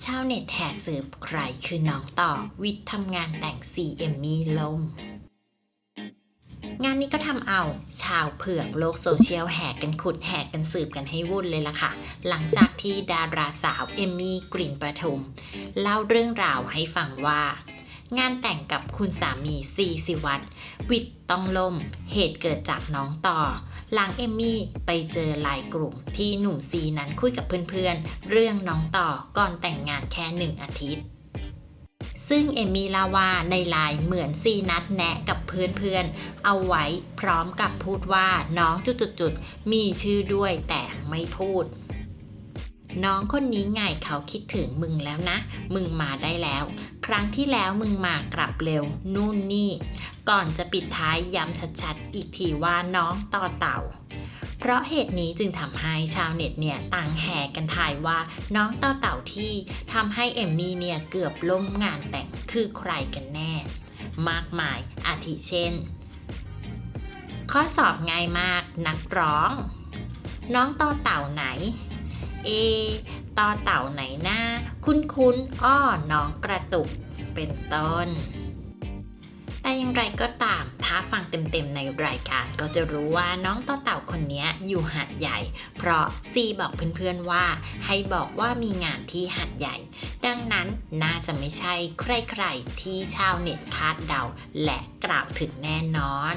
ชาวเน็ตแห่สืบใครคือน้องต่อวิทย์ทำงานแต่งซีเอมมี่ลมงานนี้ก็ทำเอา ชาวเผือกโลกโซเชียลแห่กันขุดแห่กันสืบกันให้วุ่นเลยล่ะค่ะ หลังจากที่ดาราสาวเอมมี่กลิ่นประทุม เล่าเรื่องราวให้ฟังว่า งานแต่งกับคุณสามีซีสิวัตรวิทย์ต้องล่ม เหตุเกิดจากน้องต่อ หลังเอมมี่ไปเจอไลน์กลุ่มที่หนุ่มซีนั้นคุยกับเพื่อนๆ เรื่องน้องต่อก่อนแต่งงานแค่หนึ่งอาทิตย์ซึ่งเอมี่เล่าว่าในไลน์เหมือนซีนัดแนะกับเพื่อนๆ เอาไว้พร้อมกับพูดว่าน้องจุดๆ มีชื่อด้วยแต่ไม่พูด น้องคนนี้ไงเขาคิดถึงมึงแล้วนะ มึงมาได้แล้ว ครั้งที่แล้วมึงมากลับเร็ว นู่นนี่ ก่อนจะปิดท้ายย้ำชัดๆ อีกทีว่าน้องต่อเต่า เพราะเหตุนี้จึงทำให้ชาวเน็ตเนี่ยต่างแห่กันทายว่าน้องต่อเต่าที่ทำให้เอมมี่เนี่ยเกือบล่มงานแต่งคือใครกันแน่ มากมายอาทิเช่น ข้อสอบง่ายมากนักร้อง น้องต่อเต่าไหน เอต่อเต่าไหนหน้า คุ้นคุ้นๆอ้อน้องกระตุกเป็นต้น แต่อย่างไรก็ตาม ถ้าฟังเต็มๆในรายการก็จะรู้ว่าน้องต่อเต่าคนนี้อยู่หัดใหญ่ เพราะซีบอกเพื่อนๆว่า ให้บอกว่ามีงานที่หัดใหญ่ ดังนั้นน่าจะไม่ใช่ใครๆที่ชาวเน็ตคาดเดาและกล่าวถึงแน่นอน